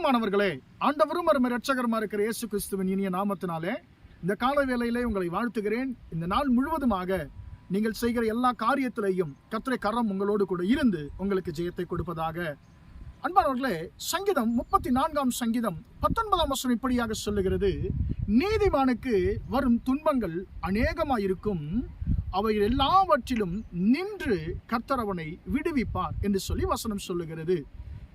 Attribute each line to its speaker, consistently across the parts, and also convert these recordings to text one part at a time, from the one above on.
Speaker 1: பிரியமானவர்களே ஆண்டவரும் அருமை ரட்சகரமா இருக்கிற இயேசு கிறிஸ்துவின் இனிய நாமத்தினாலே இந்த கால வேளையிலே உங்களை வாழ்த்துகிறேன். இந்த நாள் முழுவதுமாக நீங்கள் செய்கிற எல்லா காரியத்திலையும் கத்திரை கரம் உங்களோடு கூட இருந்து உங்களுக்கு ஜெயத்தை கொடுப்பதாக. அன்பானவர்களே சங்கீதம் முப்பத்தி நான்காம் சங்கீதம் பத்தொன்பதாம் வசனம் இப்படியாக சொல்லுகிறது. நீதிமானுக்கு வரும் துன்பங்கள் அநேகமாயிருக்கும். அவை எல்லாவற்றிலும் நின்று கர்த்தரவனை விடுவிப்பார் என்று சொல்லி வசனம் சொல்லுகிறது.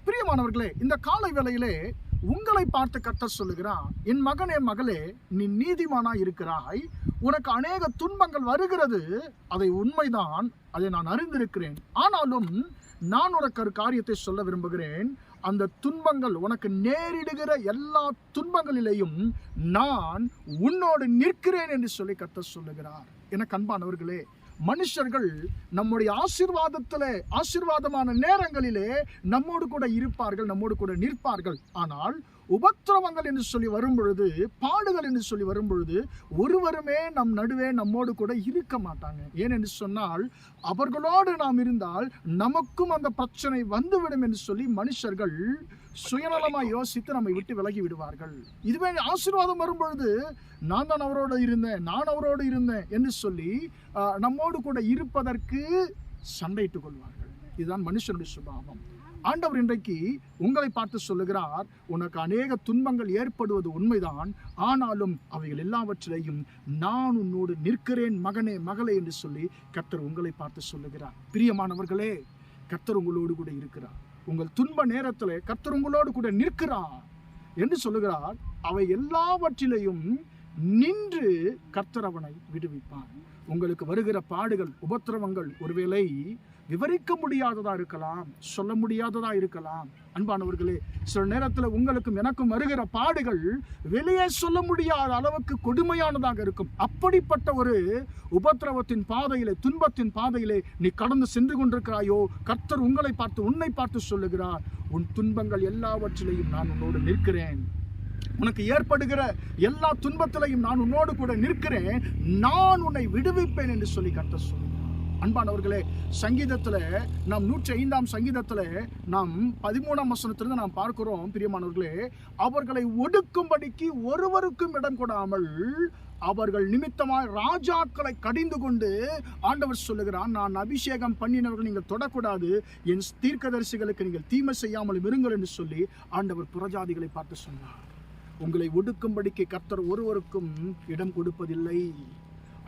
Speaker 1: பிரியமானவர்களே இந்த காலை வேளையிலே உங்களை பார்த்து கர்த்தர் சொல்லுகிறான் என் மகனே மகளே நீ நீதிமானா இருக்கிறாய். உனக்கு அநேக துன்பங்கள் வருகிறது. அதை உண்மைதான் அதை நான் அறிந்திருக்கிறேன். ஆனாலும் நான் உனக்கு ஒரு காரியத்தை சொல்ல விரும்புகிறேன். அந்த துன்பங்கள் உனக்கு நேரிடுகிற எல்லா துன்பங்களிலேயும் நான் உன்னோடு நிற்கிறேன் என்று சொல்லி கத்த சொல்லுகிறார். என கண்பானவர்களே மனுஷர்கள் நம்முடைய ஆசிர்வாதத்தில் ஆசீர்வாதமான நேரங்களிலே நம்மோடு கூட இருப்பார்கள் நம்மோடு கூட நிற்பார்கள். ஆனால் உபத்திரவங்கள் என்று சொல்லி வரும்பொழுது பாடுகள் என்று சொல்லி வரும்பொழுது ஒருவருமே நம் நடுவே நம்மோடு கூட இருக்க மாட்டாங்க. ஏனென்று சொன்னால் அவர்களோடு நாம் இருந்தால் நமக்கும் அந்த பிரச்சனை வந்துவிடும் என்று சொல்லி மனுஷர்கள் சுயநலமாக யோசித்து நம்மை விட்டு விலகி விடுவார்கள். இதுவே ஆசீர்வாதம் வரும்பொழுது நான் தான் அவரோடு இருந்தேன் நான் அவரோடு இருந்தேன் என்று சொல்லி நம்மோடு கூட இருப்பதற்கு சண்டையிட்டுக் கொள்வார்கள். இதுதான் மனுஷனுடைய சுபாவம். ஆண்டவர் இன்றைக்கு உங்களை பார்த்து சொல்லுகிறார் உனக்கு அநேக துன்பங்கள் ஏற்படுவது உண்மைதான் ஆனாலும் அவைகள் எல்லாவற்றிலையும் நான் உன்னோடு நிற்கிறேன் மகனே மகளே என்று சொல்லி கர்த்தர் உங்களை பார்த்து சொல்லுகிறார். பிரியமானவர்களே கர்த்தர் உங்களோடு கூட இருக்கிறார். உங்கள் துன்ப நேரத்தில் கர்த்தர் உங்களோடு கூட நிற்கிறான் என்று சொல்லுகிறார். அவை எல்லாவற்றிலையும் நின்று கர்த்தர் அவனை உங்களுக்கு வருகிற பாடுகள் உபத்திரவங்கள் ஒருவேளை விவரிக்க முடியாததாக இருக்கலாம் சொல்ல முடியாததாக இருக்கலாம். அன்பானவர்களே சில நேரத்தில் உங்களுக்கும் எனக்கும் வருகிற பாடுகள் வெளியே சொல்ல முடியாத அளவுக்கு கொடுமையானதாக இருக்கும். அப்படிப்பட்ட ஒரு உபத்திரவத்தின் பாதையிலே துன்பத்தின் பாதையிலே நீ கடந்து சென்று கொண்டிருக்கிறாயோ கர்த்தர் உங்களை பார்த்து உன்னை பார்த்து சொல்லுகிறார். உன் துன்பங்கள் எல்லாவற்றிலையும் நான் உன்னோடு நிற்கிறேன். உனக்கு ஏற்படுகிற எல்லா துன்பத்திலையும் நான் உன்னோடு கூட நிற்கிறேன். நான் உன்னை விடுவிப்பேன் என்று சொல்லி கர்த்தர் சொல்லுகிறார் அன்பானவர்களே சங்கீதத்தில் நாம் நூற்றி ஐந்தாம் சங்கீதத்தில் நாம் பதிமூணாம் வசனத்திலிருந்து நாம் பார்க்கிறோம் பிரியமானவர்களே அவர்களை ஒடுக்கும்படிக்கு ஒருவருக்கும் இடம் கொடாமல் அவர்கள் நிமித்தமாய் ராஜாக்களை கடிந்து கொண்டு ஆண்டவர் சொல்லுகிறான் நான் அபிஷேகம் பண்ணினவர்கள் நீங்கள் தொடக்கூடாது. என் தீர்க்கதரிசிகளுக்கு நீங்கள் தீமை செய்யாமல் இருங்கள் என்று சொல்லி ஆண்டவர் புறஜாதிகளை பார்த்து சொன்னார். உங்களை ஒடுக்கும்படிக்கு கர்த்தர் ஒருவருக்கும் இடம் கொடுப்பதில்லை.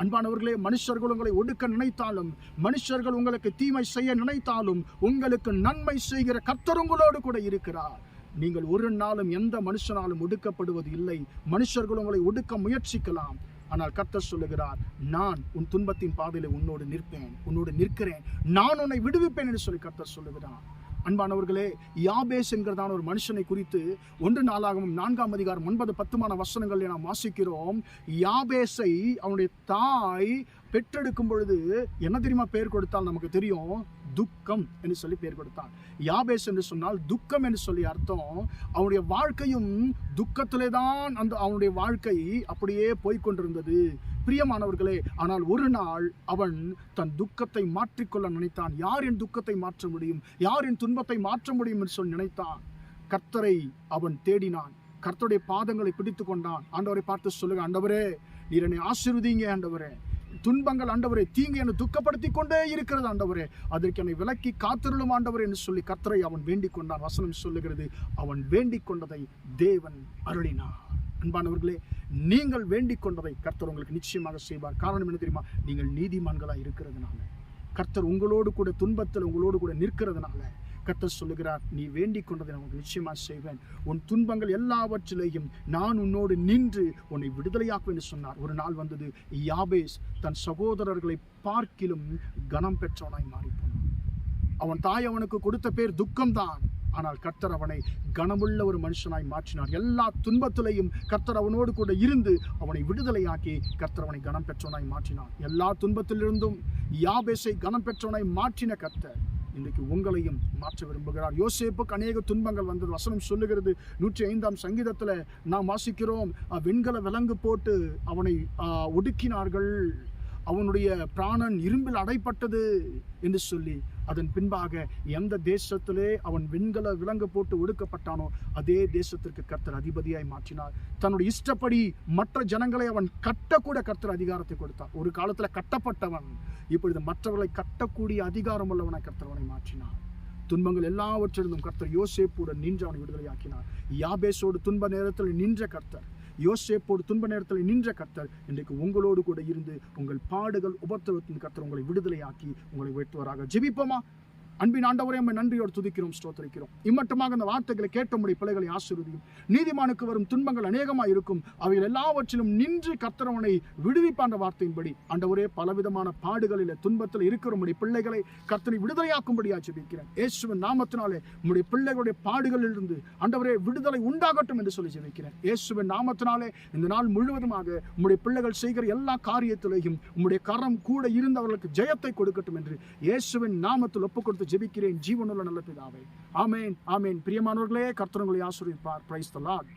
Speaker 1: அன்பானவர்களே மனுஷர்கள் உங்களை ஒடுக்க நினைத்தாலும் மனுஷர்கள் உங்களுக்கு தீமை செய்ய நினைத்தாலும் உங்களுக்கு நன்மை செய்கிற கர்த்தர் உங்களோடு கூட இருக்கிறார். நீங்கள் ஒரு நாளும் எந்த மனுஷனாலும் ஒடுக்கப்படுவது இல்லை. மனுஷர்கள் உங்களை ஒடுக்க முயற்சிக்கலாம். ஆனால் கர்த்தர் சொல்லுகிறார் நான் உன் துன்பத்தின் பாதையில் உன்னோடு நிற்பேன் உன்னோடு நிற்கிறேன். நான் உன்னை விடுவிப்பேன் என்று சொல்லி கர்த்தர் சொல்லுகிறான் அன்பானவர்களே யாபேஸ் என்கிறதான ஒரு மனுஷனை குறித்து ஒன்று நாளாகவும் நான்காம் அதிகாரம் ஒன்பது பத்துமான வசனங்களில் நாம் வாசிக்கிறோம். யாபேஸை அவனுடைய தாய் பெற்றெடுக்கும் பொழுது என்ன தெரியுமா பெயர் கொடுத்தால் நமக்கு தெரியும்? துக்கம் என்று சொல்லி பெயர் கொடுத்தான் யாபேஸ் என்று சொன்னால் துக்கம் என்று சொல்லி அர்த்தம். அவனுடைய வாழ்க்கையும் துக்கத்திலே தான் அந்த அவனுடைய வாழ்க்கை அப்படியே போய்க்கொண்டிருந்தது. பிரியமானவர்களே ஆனால் ஒரு நாள் அவன் தன் துக்கத்தை மாற்றிக்கொள்ள நினைத்தான். யார் என் துக்கத்தை மாற்ற முடியும்? யார் என் துன்பத்தை மாற்ற முடியும் என்று சொல்லி நினைத்தான். கர்த்தரை அவன் தேடினான். கர்த்தருடைய பாதங்களை பிடித்து கொண்டான். ஆண்டவரை பார்த்து சொல்லுங்க ஆண்டவரே நீர் என்னை ஆசிர்வதிங்க ஆண்டவரே. துன்பங்கள் ஆண்டவரே தீங்கு என்னை துக்கப்படுத்தி கொண்டே இருக்கிறது ஆண்டவரே. அதற்கு என்னை விலக்கி காத்திருளும் ஆண்டவரே என்று சொல்லி கர்த்தரை அவன் வேண்டிக் கொண்டான். வசனம் சொல்லுகிறது அவன் வேண்டிக் கொண்டதை தேவன் அருளினான் அன்பானவர்களே நீங்கள் வேண்டிக் கொண்டதை கர்த்தர் உங்களுக்கு நிச்சயமாக செய்வார். காரணம் என்ன தெரியுமா? நீங்கள் நீதிமான்களாக இருக்கிறதுனால. கர்த்தர் உங்களோடு கூட துன்பத்தில் உங்களோடு கூட நிற்கிறதுனால. கர்த்தர் சொல்லுகிறார் நீ வேண்டிக் கொண்டதை நான் உனக்கு நிச்சயமாக செய்வேன். உன் துன்பங்கள் எல்லாவற்றிலேயும் நான் உன்னோடு நின்று உன்னை விடுதலையாக்குவேன் என்று சொன்னார். ஒரு நாள் வந்தது யாபேஸ் தன் சகோதரர்களை பார்க்கிலும் கனம் பெற்றவனாய் மாறிப்போனான். அவன் தாய் அவனுக்கு கொடுத்த பேர் துக்கம்தான். ஆனால் கர்த்தர் அவனை கனமுள்ள ஒரு மனுஷனாய் மாற்றினார். எல்லா துன்பத்திலையும் கர்த்தர் அவனோடு கூட இருந்து அவனை விடுதலையாக்கி கர்த்தர் அவனை கனம் பெற்றவனாய் மாற்றினார். எல்லா துன்பத்திலிருந்தும் யாபேசை கனம் பெற்றவனாய் மாற்றின கர்த்தர் இன்றைக்கு உங்களையும் மாற்ற விரும்புகிறார். யோசேப்புக்கு அநேக துன்பங்கள் வந்தது. வசனம் சொல்லுகிறது நூற்றி ஐந்தாம் சங்கீதத்தில் நாம் வாசிக்கிறோம் வெண்கல விலங்கு போட்டு அவனை ஒடுக்கினார்கள். அவனுடைய பிராணன் இரும்பில் அடைப்பட்டது என்று சொல்லி அதன் பின்பாக எந்த தேசத்திலே அவன் வெண்கல விலங்கு போட்டு ஒடுக்கப்பட்டானோ அதே தேசத்திற்கு கர்த்தர் அதிபதியாய் மாற்றினார். தன்னுடைய இஷ்டப்படி மற்ற ஜனங்களை அவன் கட்டக்கூட கர்த்தர் அதிகாரத்தை கொடுத்தார் ஒரு காலத்தில் கட்டப்பட்டவன் இப்பொழுது மற்றவர்களை கட்டக்கூடிய அதிகாரம் உள்ளவனை கர்த்தர் மாற்றினார். துன்பங்கள் எல்லாவற்றிலிருந்தும் கர்த்தர் யோசேப்புடன் நின்று அவனை விடுதலையாக்கினார். யாபேசோடு துன்ப நேரத்தில் நின்ற கர்த்தர் யோசேப்போடு துன்ப நேரத்தில் நின்ற கர்த்தர் இன்றைக்கு உங்களோடு கூட இருந்து உங்கள் பாடுகள் உபத்திரவத்தின் கர்த்தர் உங்களை விடுதலையாக்கி உங்களை உயர்த்துவராக. ஜெபிப்போமா? அன்பின் ஆண்டவரே நம்மை நன்றியோடு துதிக்கிறோம் ஸ்தோத்தரிக்கிறோம். இம்மட்டமாக அந்த வார்த்தைகளை கேட்டமுடைய பிள்ளைகளை ஆசிர்வதியும். நீதிமானுக்கு வரும் துன்பங்கள் அநேகமாக இருக்கும். அவைகள் எல்லாவற்றிலும் நின்று கர்த்தரவனை விடுவிப்பான்ற வார்த்தையின்படி. ஆண்டவரே பலவிதமான பாடுகளில் துன்பத்தில் இருக்கிற பிள்ளைகளை கர்த்தனை விடுதலையாக்கும்படியா ஜெபிக்கிறேன் இயேசுவின் நாமத்தினாலே நம்முடைய பிள்ளைகளுடைய பாடுகளில் இருந்து ஆண்டவரே விடுதலை உண்டாகட்டும் என்று சொல்லி ஜெபிக்கிறேன். இயேசுவின் நாமத்தினாலே இந்த நாள் முழுவதுமாக உம்முடைய பிள்ளைகள் செய்கிற எல்லா காரியத்திலேயும் உம்முடைய கரம் கூட இருந்தவர்களுக்கு ஜெயத்தை கொடுக்கட்டும் என்று இயேசுவின் நாமத்தில் ஒப்புக் கொடுத்து ஜெபிக்கிறேன். ஜீவனுள்ள நல்ல பிதாவே. ஆமேன் ஆமேன். பிரியமானவர்களே கர்த்தனங்களை ஆசிரியப்பார் பிரைஸ் த லார்ட்